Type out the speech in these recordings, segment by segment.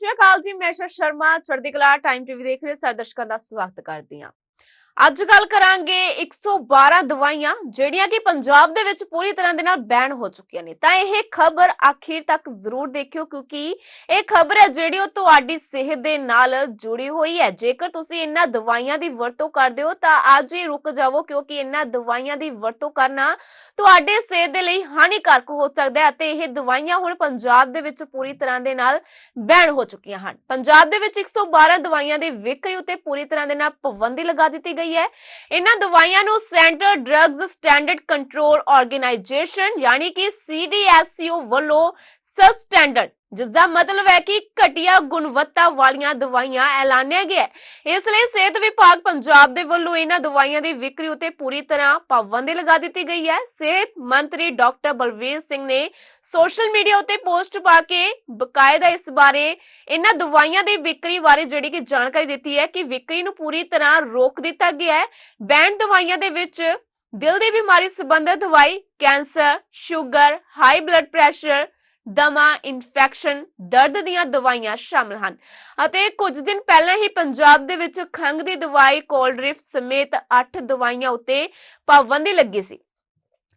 ਸਤਿ ਸ਼੍ਰੀ ਅਕਾਲ ਜੀ, ਮੈਂ ਸ਼ਰਮਾ, ਚੜ੍ਹਦੀ ਕਲਾ ਟਾਈਮ ਟੀਵੀ ਦੇਖ ਰਹੇ ਸਾਰੇ ਦਰਸ਼ਕਾਂ ਦਾ ਸਵਾਗਤ ਕਰਦੀ ਹਾਂ। ਅੱਜ ਗੱਲ ਕਰਾਂਗੇ 112 ਦਵਾਈਆਂ ਜਿਹੜੀਆਂ ਕਿ ਪੰਜਾਬ ਦੇ ਵਿੱਚ ਪੂਰੀ ਤਰ੍ਹਾਂ ਦੇ ਨਾਲ ਬੈਨ ਹੋ ਚੁੱਕੀਆਂ ਨੇ। ਤਾਂ ਇਹ ਖਬਰ ਆਖਿਰ ਤੱਕ ਜ਼ਰੂਰ ਦੇਖਿਓ ਕਿਉਂਕਿ ਇਹ ਖਬਰ ਹੈ ਜਿਹੜੀ ਉਹ ਤੁਹਾਡੀ ਸਿਹਤ ਦੇ ਨਾਲ ਜੁੜੀ ਹੋਈ ਹੈ। ਜੇਕਰ ਤੁਸੀਂ ਇਹਨਾਂ ਦਵਾਈਆਂ ਦੀ ਵਰਤੋਂ ਕਰਦੇ ਹੋ ਤਾਂ ਅੱਜ ਹੀ ਰੁਕ ਜਾਵੋ ਕਿਉਂਕਿ ਇਹਨਾਂ ਦਵਾਈਆਂ ਦੀ ਵਰਤੋਂ ਕਰਨਾ ਤੁਹਾਡੇ ਸਿਹਤ ਦੇ ਲਈ ਹਾਨੀਕਾਰਕ ਹੋ ਸਕਦਾ ਹੈ ਅਤੇ ਇਹ ਦਵਾਈਆਂ ਹੁਣ ਪੰਜਾਬ ਦੇ ਵਿੱਚ ਪੂਰੀ ਤਰ੍ਹਾਂ ਦੇ ਨਾਲ ਬੈਨ ਹੋ ਚੁੱਕੀਆਂ ਹਨ। ਪੰਜਾਬ ਦੇ ਵਿੱਚ 112 ਦਵਾਈਆਂ ਦੀ ਵਿਕਰੀ ਉਤੇ ਪੂਰੀ ਤਰ੍ਹਾਂ ਦੇ ਨਾਲ ਪਾਬੰਦੀ ਲਗਾ ਦਿੱਤੀ ਗਈ ਹੈ। ਇਹਨਾਂ ਦਵਾਈਆਂ ਨੂੰ centre drugs standard control organisation ਯਾਨੀ ਕਿ ਸੀਡੀਐਸਯੂ ਵੱਲੋਂ ਸਬ ਸਟੈਂਡਰਡ ਜਿਸ ਦਾ ਮਤਲਬ ਹੈ ਕਿ ਘਟੀਆ ਗੁਣਵੱਤਾ ਵਾਲੀਆਂ ਦਵਾਈਆਂ ਐਲਾਨਿਆ ਗਿਆ ਹੈ। ਇਸ ਲਈ ਸਿਹਤ ਵਿਭਾਗ ਪੰਜਾਬ ਦੇ ਵੱਲੋਂ ਇਹਨਾਂ ਦਵਾਈਆਂ ਦੀ ਵਿਕਰੀ ਉਤੇ ਪੂਰੀ ਤਰ੍ਹਾਂ ਪਾਬੰਦੀ ਲਗਾ ਦਿੱਤੀ ਗਈ ਹੈ। ਸਿਹਤ ਮੰਤਰੀ ਡਾਕਟਰ ਬਲਵੀਰ ਸਿੰਘ ਨੇ ਸੋਸ਼ਲ ਮੀਡੀਆ ਉਤੇ ਪੋਸਟ ਪਾ ਕੇ ਬਕਾਇਦਾ ਇਸ ਬਾਰੇ ਇਹਨਾਂ ਦਵਾਈਆਂ ਦੀ ਵਿਕਰੀ ਬਾਰੇ ਜਿਹੜੀ ਕਿ ਜਾਣਕਾਰੀ ਦਿੱਤੀ ਹੈ ਕਿ ਵਿਕਰੀ ਨੂੰ ਪੂਰੀ ਤਰ੍ਹਾਂ ਰੋਕ ਦਿੱਤਾ ਗਿਆ ਹੈ। ਬੈਂਡ ਦਵਾਈਆਂ ਦੇ ਵਿੱਚ ਦਿਲ ਦੀ ਬਿਮਾਰੀ ਸੰਬੰਧਿਤ ਦਵਾਈ cancer, sugar high blood pressure ਦਮਾ ਇਨਫੈਕਸ਼ਨ ਦਰਦ ਦੀਆਂ ਦਵਾਈਆਂ ਸ਼ਾਮਲ ਹਨ। ਅਤੇ ਕੁਝ ਦਿਨ ਪਹਿਲਾਂ ਹੀ ਪੰਜਾਬ ਦੇ ਵਿੱਚ ਖੰਘ ਦੀ ਦਵਾਈ ਕੋਲਡ੍ਰਿਫ ਸਮੇਤ 8 ਦਵਾਈਆਂ ਉੱਤੇ ਪਾਬੰਦੀ ਲੱਗੀ ਸੀ।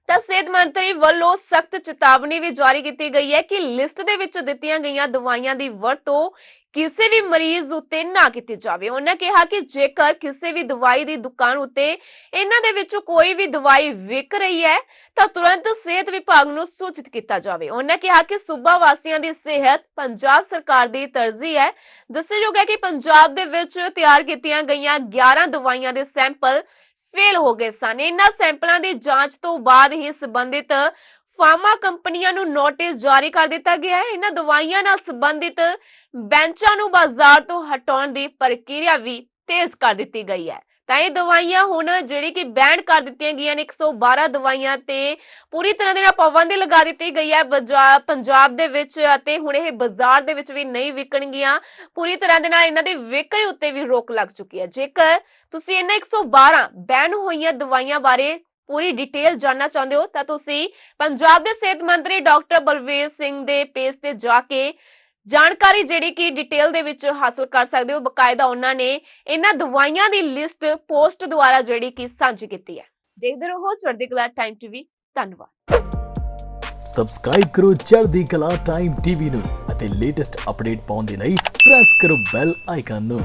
ਤਾਂ ਸਿਹਤ ਮੰਤਰੀ ਵੱਲੋਂ ਸਖਤ ਚੇਤਾਵਨੀ ਵੀ ਜਾਰੀ ਕੀਤੀ ਗਈ ਹੈ ਕਿ ਲਿਸਟ ਦੇ ਵਿੱਚ ਦਿੱਤੀਆਂ ਗਈਆਂ ਦਵਾਈਆਂ ਦੀ ਵਰਤੋਂ ਕਿਸੇ ਵੀ ਮਰੀਜ਼ ਉੱਤੇ ਨਾ ਕੀਤੀ ਜਾਵੇ। ਉਹਨਾਂ ਕਿਹਾ ਕਿ ਜੇਕਰ ਕਿਸੇ ਵੀ ਦਵਾਈ ਦੀ ਦੁਕਾਨ ਉੱਤੇ ਇਹਨਾਂ ਦੇ ਵਿੱਚੋਂ ਕੋਈ ਵੀ ਦਵਾਈ ਵਿਕ ਰਹੀ ਹੈ, ਤਾਂ ਤੁਰੰਤ ਸਿਹਤ ਵਿਭਾਗ ਨੂੰ ਸੂਚਿਤ ਕੀਤਾ ਜਾਵੇ। ਉਹਨਾਂ ਕਿਹਾ ਕਿ ਸੂਬਾ ਵਾਸੀਆਂ ਦੀ ਸਿਹਤ ਪੰਜਾਬ ਸਰਕਾਰ ਦੀ ਤਰਜੀਹ ਹੈ। ਦੱਸਣਯੋਗ ਹੈ ਕਿ ਪੰਜਾਬ ਦੇ ਵਿੱਚ ਤਿਆਰ ਕੀਤੀਆਂ ਗਈਆਂ 11 ਦਵਾਈਆਂ ਦੇ ਸੈਂਪਲ ਫੇਲ ਹੋ ਗਏ ਸਨ। ਇਹਨਾਂ ਸੈਂਪਲਾਂ ਦੀ ਜਾਂਚ ਤੋਂ ਬਾਅਦ ਹੀ ਸੰਬੰਧਿਤ ਫਾਰਮਾ ਕੰਪਨੀਆਂ ਨੂੰ ਨੋਟਿਸ ਜਾਰੀ ਕਰ ਦਿੱਤਾ ਗਿਆ ਹੈ। ਇਹਨਾਂ ਦਵਾਈਆਂ ਨਾਲ ਸੰਬੰਧਿਤ ਬੈਂਚਾਂ ਨੂੰ ਬਾਜ਼ਾਰ ਤੋਂ ਹਟਾਉਣ ਦੀ ਪ੍ਰਕਿਰਿਆ ਵੀ ਤੇਜ਼ ਕਰ ਦਿੱਤੀ ਗਈ ਹੈ। ਤਾਂ ਇਹ ਦਵਾਈਆਂ ਹੁਣ ਜਿਹੜੀ ਕਿ ਬੈਨ ਕਰ ਦਿੱਤੀਆਂ ਗਈਆਂ ਨੇ 112 ਦਵਾਈਆਂ ਤੇ ਪੂਰੀ ਤਰ੍ਹਾਂ ਦੇ ਨਾਲ ਪਾਬੰਦੀ ਲਗਾ ਦਿੱਤੀ ਗਈ ਹੈ। ਬਜਾ- ਪੰਜਾਬ ਦੇ ਵਿੱਚ ਅਤੇ ਹੁਣ ਇਹ ਬਾਜ਼ਾਰ ਦੇ ਵਿੱਚ ਵੀ ਨਹੀਂ ਵਿਕਣਗੀਆਂ। ਪੂਰੀ ਤਰ੍ਹਾਂ ਦੇ ਨਾਲ ਇਹਨਾਂ ਦੀ ਵਿਕਰੀ ਉੱਤੇ ਵੀ ਰੋਕ ਲੱਗ ਚੁੱਕੀ ਹੈ। ਜੇਕਰ ਤੁਸੀਂ ਇਹਨਾਂ 112 ਬੈਨ ਹੋਈਆਂ ਦਵਾਈਆਂ ਬਾਰੇ ਪੂਰੀ ਡਿਟੇਲ ਜਾਨਣਾ ਚਾਹੁੰਦੇ ਹੋ, ਤਾਂ ਤੁਸੀਂ ਪੰਜਾਬ ਦੇ ਸਿਹਤ ਮੰਤਰੀ ਡਾਕਟਰ ਬਲਵੀਰ ਸਿੰਘ ਦੇ ਪੇਜ ਤੇ ਜਾ ਕੇ ਜਾਣਕਾਰੀ ਜਿਹੜੀ ਕਿ ਡਿਟੇਲ ਦੇ ਵਿੱਚ ਹਾਸਲ ਕਰ ਸਕਦੇ ਹੋ, ਬਕਾਇਦਾ ਉਹਨਾਂ ਨੇ ਇਹਨਾਂ ਦਵਾਈਆਂ ਦੀ ਲਿਸਟ ਪੋਸਟ ਦੁਆਰਾ ਜਿਹੜੀ ਕਿ ਸਾਂਝੀ ਕੀਤੀ ਹੈ। ਦੇਖਦੇ ਰਹੋ, ਚੜ੍ਹਦੀ ਕਲਾ ਟਾਈਮ ਟੀਵੀ ਧੰਨਵਾਦ। ਸਬਸਕ੍ਰਾਈਬ ਕਰੋ ਚੜ੍ਹਦੀ ਕਲਾ ਟਾਈਮ ਟੀਵੀ ਨੂੰ ਅਤੇ ਲੇਟੈਸਟ ਅਪਡੇਟ ਪਾਉਣ ਦੇ ਲਈ ਪ੍ਰੈਸ ਕਰੋ ਬੈਲ ਆਈਕਨ ਨੂੰ।